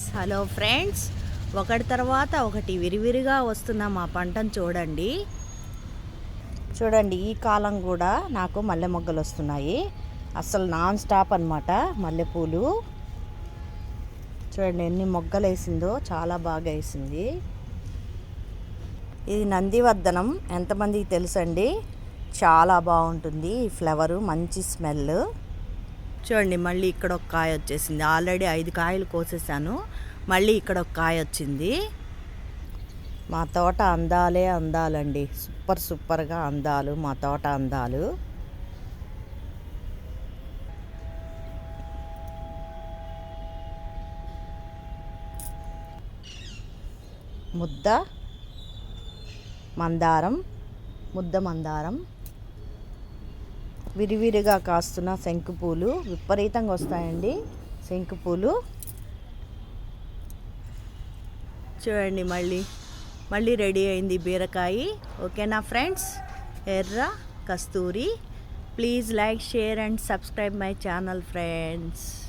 Hello friends ఒకటి తర్వాత ఒకటి విరివిరిగా వస్తున్న మా పంటను చూడండి. చూడండి ఈ కాలం కూడా నాకు మల్లె మొగ్గలు వస్తున్నాయి. అసలు నాన్ స్టాప్ అనమాట మల్లెపూలు. చూడండి ఎన్ని మొగ్గలు వేసిందో చాలా బాగా వేసింది. ఇది నందివర్ధనం. ఎంతమందికి తెలుసండి? చాలా బాగుంటుంది ఈ ఫ్లవరు మంచి స్మెల్ చూడండి మళ్ళీ ఇక్కడ ఒక కాయ వచ్చేసింది. ఆల్రెడీ ఐదు కాయలు కోసేసాను. మళ్ళీ ఇక్కడ ఒక కాయ వచ్చింది. మా తోట అందాలే అందాలండి. సూపర్ సూపర్గా అందాలు మా తోట అందాలు. ముద్ద మందారం ముద్ద మందారం. విరివిరిగా కాస్తున్న శంకుపూలు విపరీతంగా వస్తాయండి. శంకుపూలు చూడండి మళ్ళీ. మళ్ళీ రెడీ అయింది బీరకాయ. ఓకేనా ఫ్రెండ్స్? ఎర్ర కస్తూరి. Please like share and subscribe my channel friends.